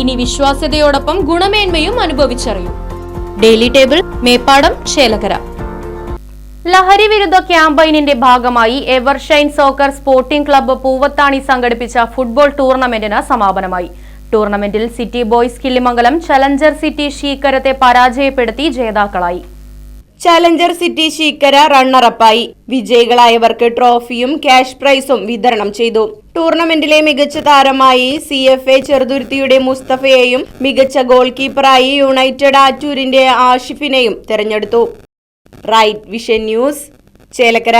ഇനി വിശ്വാസ്യതയോടൊപ്പം ഗുണമേന്മയും അനുഭവിച്ചറിയൂ. ഡെയിലി ടേബിൾ മേപ്പാടം ചേലകര ലഹരി വിരുദ്ധ ക്യാമ്പയിനിന്റെ ഭാഗമായി Evershine soccer sporting club Poovathani സംഘടിപ്പിച്ച ഫുട്ബോൾ ടൂർണമെന്റിന് സമാപനമായി. ടൂർണമെന്റിൽ city boys Killimangalam challenger city ഷീക്കരത്തെ പരാജയപ്പെടുത്തി ജേതാക്കളായി. ചലഞ്ചർ സിറ്റി ശീക്കര റണ്ണറപ്പായി. വിജയികളായവർക്ക് ട്രോഫിയും ക്യാഷ് പ്രൈസും വിതരണം ചെയ്തു. ടൂർണമെന്റിലെ മികച്ച താരമായി സി എഫ് എ ചെറുതുരുത്തിയുടെ മുസ്തഫയെയും മികച്ച ഗോൾ കീപ്പറായി യുണൈറ്റഡ് ആറ്റൂരിന്റെ ആഷിഫിനെയും തെരഞ്ഞെടുത്തു. Right vision news Chelakkara.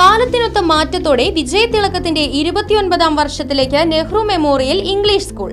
കാലത്തിനൊത്ത മാറ്റത്തോടെ വിജയതിളക്കത്തിന്റെ ഇരുപത്തിയൊൻപതാം വർഷത്തിലേക്ക് നെഹ്റു മെമ്മോറിയൽ ഇംഗ്ലീഷ് സ്കൂൾ.